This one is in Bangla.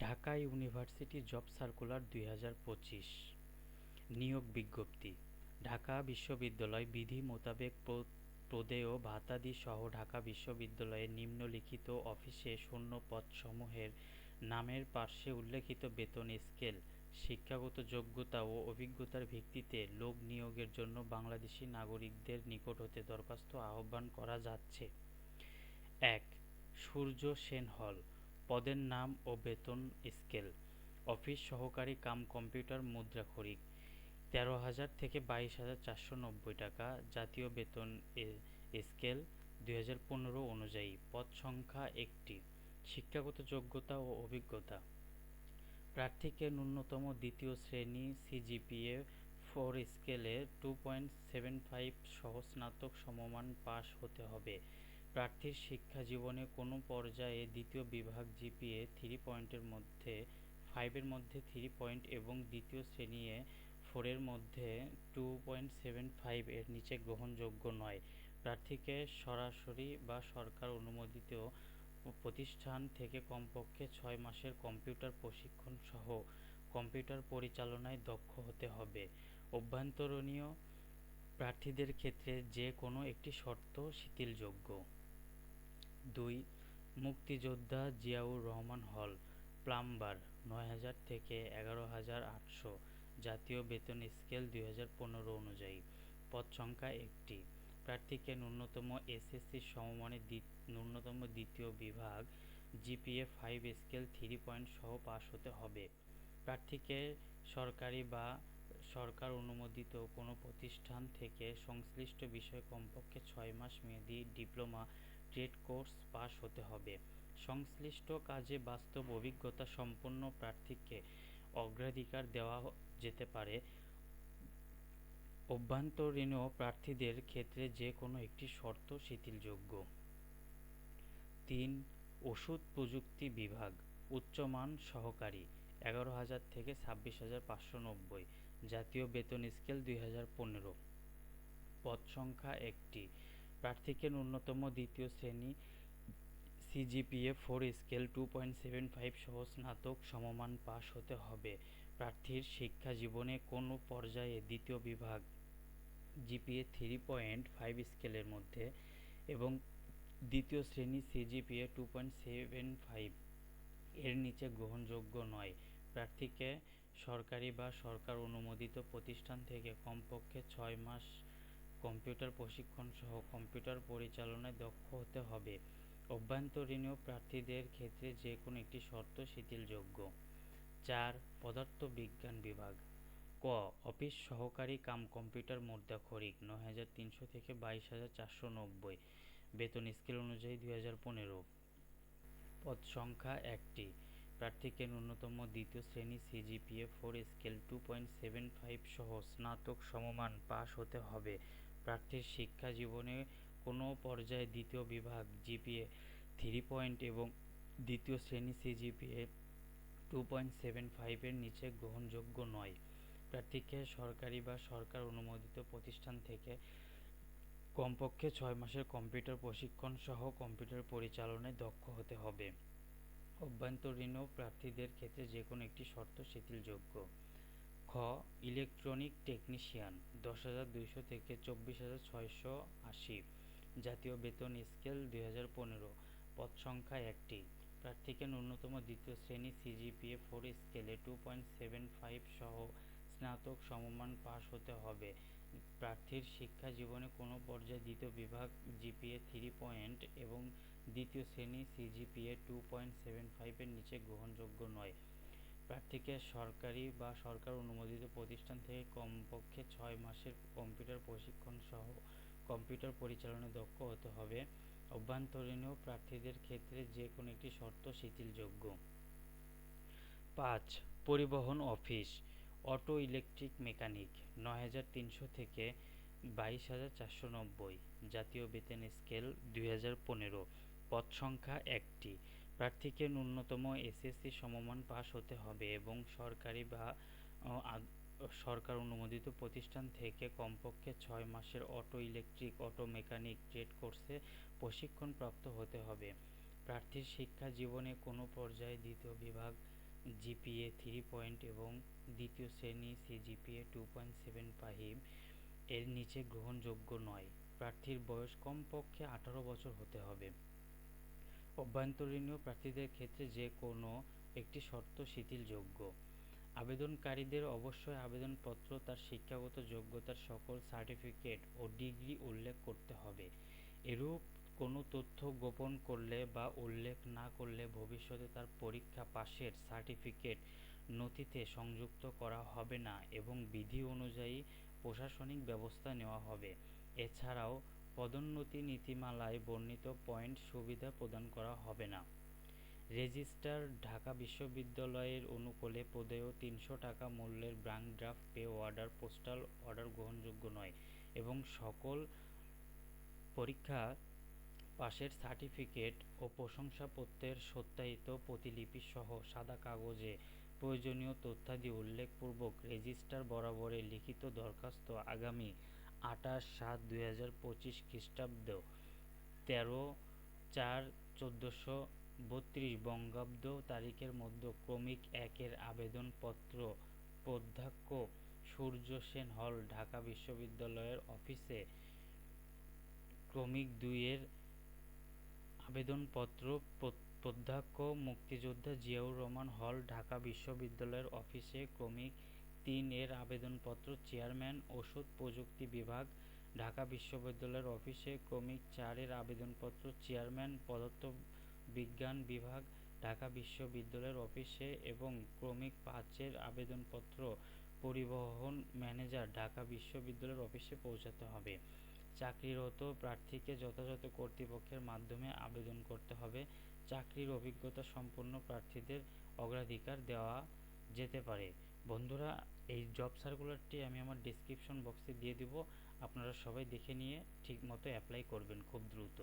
ঢাকা ইউনিভার্সিটি জব সার্কুলার দুই হাজার পঁচিশ। নিয়োগ বিজ্ঞপ্তি, ঢাকা বিশ্ববিদ্যালয় বিধি মোতাবেক প্রদেয় ভাতাদি সহ ঢাকা বিশ্ববিদ্যালয়ের নিম্নলিখিত অফিসে শূন্য পদসমূহের নামের পার্শ্বে উল্লেখিত বেতন স্কেল, শিক্ষাগত যোগ্যতা ও অভিজ্ঞতার ভিত্তিতে লোক নিয়োগের জন্য বাংলাদেশি নাগরিকদের নিকট হতে দরখাস্ত আহ্বান করা যাচ্ছে। এক, সূর্য সেন হল পদের নাম ও বেতন স্কেল। অফিস সহকারী কাম কম্পিউটার মুদ্রা মুদ্রাক্ষরিক তেরো হাজার থেকে বাইশ হাজার চারশো নব্বই টাকা জাতীয় বেতন স্কেল দুই হাজার পনেরো অনুযায়ী। পদ সংখ্যা একটি, শিক্ষাগত যোগ্যতা ও অভিজ্ঞতা। প্রার্থীকে ন্যূনতম দ্বিতীয় শ্রেণি সিজিপিএ ফোর স্কেলে টু পয়েন্ট সেভেন ফাইভ সহ স্নাতক সমমান পাশ হতে হবে। প্রার্থীর শিক্ষা জীবনে কোনো পর্যায়ে দ্বিতীয় বিভাগ জিপিএ থ্রি পয়েন্টের মধ্যে ফাইভের মধ্যে থ্রি পয়েন্ট এবং দ্বিতীয় শ্রেণীয়ে ফোরের মধ্যে টু পয়েন্ট সেভেন ফাইভ এর নিচে গ্রহণযোগ্য নয়। প্রার্থীকে সরাসরি বা সরকার অনুমোদিত প্রতিষ্ঠান থেকে কমপক্ষে ছয় মাসের কম্পিউটার প্রশিক্ষণ সহ কম্পিউটার পরিচালনায় দক্ষ হতে হবে। অভ্যন্তরণীয় প্রার্থীদের ক্ষেত্রে যে কোনো একটি শর্ত শিথিলযোগ্য। দুই, মুক্তিযোদ্ধা জিয়াউর রহমান হল, প্লাম্বার, নয় হাজার থেকে এগারো হাজার আটশো, জাতীয় বেতন স্কেল দুই হাজার পনেরো অনুযায়ী। পদ সংখ্যা একটি। প্রার্থীকে ন্যূনতম এসএসসি সমমানের ন্যূনতম দ্বিতীয় বিভাগ, GPA five scale three point সহ পাশ হতে হবে। প্রার্থীকে সরকারি বা সরকার অনুমোদিত কোনো প্রতিষ্ঠান থেকে সংশ্লিষ্ট বিষয়ে কমপক্ষে ছয় মাস মেয়াদি ডিপ্লোমা ট্রেড কোর্স পাশ হতে হবে। সংশ্লিষ্ট কাজে বাস্তব অভিজ্ঞতা সম্পন্ন প্রার্থীকে অগ্রাধিকার দেওয়া যেতে পারে। অভ্যন্তরীণ প্রার্থীদের ক্ষেত্রে যে কোনো একটি শর্ত শিথিলযোগ্য। তিন, ওষুধ প্রযুক্তি বিভাগ, উচ্চমান সহকারী, এগারো হাজার থেকে ছাব্বিশ হাজার পাঁচশো নব্বই, জাতীয় বেতন স্কেল দুই হাজার পনেরো। পদ সংখ্যা একটি প্রার্থীকে ন্যূনতম দ্বিতীয় শ্রেণি CGPA four scale two point seven five সহ স্নাতক সমমান পাশ হতে হবে। প্রার্থীর শিক্ষা জীবনে কোনো পর্যায়ে দ্বিতীয় বিভাগ জিপিএ থ্রি পয়েন্ট ফাইভ স্কেলের মধ্যে এবং দ্বিতীয় শ্রেণি CGPA two point seven five এর নিচে গ্রহণযোগ্য নয়। প্রার্থীকে সরকারি বা সরকার অনুমোদিত প্রতিষ্ঠান থেকে কমপক্ষে ছয় মাস কম্পিউটার প্রশিক্ষণ সহ কম্পিউটার পরিচালনায় দক্ষ হতে হবে। অভ্যন্তরীণীয় প্রার্থীদের ক্ষেত্রে যে কোনো একটি শর্ত শিথিলযোগ্য। চার পদার্থ বিজ্ঞান বিভাগ। ক, অফিস সহকারী কাম কম্পিউটার খরিক নয় হাজার তিনশো থেকে বাইশ হাজার চারশো নব্বই। বেতন স্কেল অনুযায়ী দুই হাজার পনেরো। পদ সংখ্যা একটি। প্রার্থীকে ন্যূনতম দ্বিতীয় শ্রেণি CGPA four scale two point seven five সহ স্নাতক সমমান পাশ হতে হবে। প্রার্থীর শিক্ষা জীবনে কোনো পর্যায়ে দ্বিতীয় বিভাগ, জিপিএ থ্রি পয়েন্ট এবং দ্বিতীয় শ্রেণি সিজিপিএ টু পয়েন্ট সেভেন ফাইভের নিচে গ্রহণযোগ্য নয়। প্রার্থীকে সরকারি বা সরকার অনুমোদিত প্রতিষ্ঠান থেকে কমপক্ষে ছয় মাসের কম্পিউটার প্রশিক্ষণ সহ কম্পিউটার পরিচালনায় দক্ষ হতে হবে। অভ্যন্তরীণ প্রার্থীদের ক্ষেত্রে যে কোনো একটি শর্ত শিথিলযোগ্য। ইলেকট্রনিক টেকনিশিয়ান, দশ হাজার দুইশো থেকে চব্বিশ হাজার ছয়শো আশি, জাতীয় বেতন স্কেল দুই হাজার পনেরো, পদ সংখ্যা একটি। প্রার্থীকে ন্যূনতম দ্বিতীয় শ্রেণি সিজিপিএ ফোর স্কেলে টু পয়েন্ট সেভেন ফাইভ সহ স্নাতক সমমান পাশ হতে হবে। প্রার্থীর শিক্ষা জীবনে কোনো পর্যায়ে দ্বিতীয় বিভাগ জিপিএ থ্রি পয়েন্ট এবং দ্বিতীয় শ্রেণি সিজিপিএ টু পয়েন্ট সেভেন ফাইভের নিচে গ্রহণযোগ্য নয়। প্রার্থীকে সরকারি বা সরকার অনুমোদিত প্রতিষ্ঠান থেকে কমপক্ষে ছয় মাসের কম্পিউটার প্রশিক্ষণ সহ কম্পিউটার পরিচালনায় দক্ষ হতে হবে। অভ্যন্তরীণ প্রার্থীদের ক্ষেত্রে যে কোনো একটি শর্ত শিথিলযোগ্য। পাঁচ, পরিবহন অফিস, অটো ইলেকট্রিক মেকানিক, নয় হাজার তিনশো থেকে বাইশ হাজার চারশো নব্বই। জাতীয় বেতন স্কেল দুই হাজার পনেরো। পদ সংখ্যা একটি। প্রার্থীকে ন্যূনতম এসএসসি সমমান পাশ হতে হবে এবং সরকারি বা সরকার অনুমোদিত প্রতিষ্ঠান থেকে কমপক্ষে ছয় মাসের auto electric, auto mechanic trade কোর্সে প্রশিক্ষণপ্রাপ্ত হতে হবে। প্রার্থীর শিক্ষা জীবনে কোনো পর্যায়ে দ্বিতীয় বিভাগ জিপিএ থ্রি পয়েন্ট এবং দ্বিতীয় শ্রেণি CGPA two point seven five এর নিচে গ্রহণযোগ্য নয়। প্রার্থীর বয়স কমপক্ষে আঠারো বছর হতে হবে। অভ্যন্তরীণীয় প্রার্থীদের ক্ষেত্রে যে কোনো একটি শর্ত শিথিলযোগ্য। আবেদনকারীদের অবশ্যই আবেদনপত্র, তার শিক্ষাগত যোগ্যতার সকল সার্টিফিকেট ও ডিগ্রি উল্লেখ করতে হবে। এরূপ কোনো তথ্য গোপন করলে বা উল্লেখ না করলে ভবিষ্যতে তার পরীক্ষা পাশের সার্টিফিকেট নথিতে সংযুক্ত করা হবে না এবং বিধি অনুযায়ী প্রশাসনিক ব্যবস্থা নেওয়া হবে। এছাড়াও পদোন্নতি নীতিমালায় বর্ণিত পয়েন্ট সুবিধা প্রদান করা হবে না। রেজিস্ট্রার ঢাকা বিশ্ববিদ্যালয়ের অনুকূলে প্রদেয় তিনশো টাকা মূল্যের bank draft pay order, postal order গ্রহণযোগ্য নয় এবং সকল পরীক্ষা পাশের সার্টিফিকেট ও প্রশংসাপত্রের সত্যায়িত প্রতিলিপি সহ সাদা কাগজে প্রয়োজনীয় তথ্যাদি উল্লেখপূর্বক রেজিস্ট্রার বরাবরে লিখিত দরখাস্ত আগামী আঠাশ সাত দুই হাজার পঁচিশ খ্রিস্টাব্দ, তেরো চার চোদ্দোশো বত্রিশ বঙ্গাব্দ তারিখের মধ্যে ক্রমিক একের আবেদনপত্র প্রধ্যাক্ষ সূর্য সেন হল ঢাকা বিশ্ববিদ্যালয়ের অফিসে ক্রমিক দুইয়ের আবেদনপত্র প্রধ্যাক্ষ মুক্তিযোদ্ধা জিয়াউর রহমান হল ঢাকা বিশ্ববিদ্যালয়ের অফিসে ক্রমিক তিন এর আবেদনপত্র চেয়ারম্যান, ওষুধ প্রযুক্তি বিভাগ, ঢাকা বিশ্ববিদ্যালয়ের অফিসে ক্রমিক চারের আবেদনপত্র চেয়ারম্যান পদার্থবিজ্ঞান বিভাগ, ঢাকা বিশ্ববিদ্যালয়ের অফিসে এবং ক্রমিক পাঁচের আবেদনপত্র পরিবহন ম্যানেজার ঢাকা বিশ্ববিদ্যালয়ের অফিসে পৌঁছাতে হবে। চাকরিরত প্রার্থীকে যথাযথ কর্তৃপক্ষের মাধ্যমে আবেদন করতে হবে। চাকরির অভিজ্ঞতা সম্পন্ন প্রার্থীদের অগ্রাধিকার দেওয়া যেতে পারে। বন্ধুরা এই জব সার্কুলারটি আমি আমার ডিসক্রিপশন বক্সে দিয়ে দিব। আপনারা সবাই দেখে নিয়ে ঠিকমতো অ্যাপ্লাই করবেন খুব দ্রুত।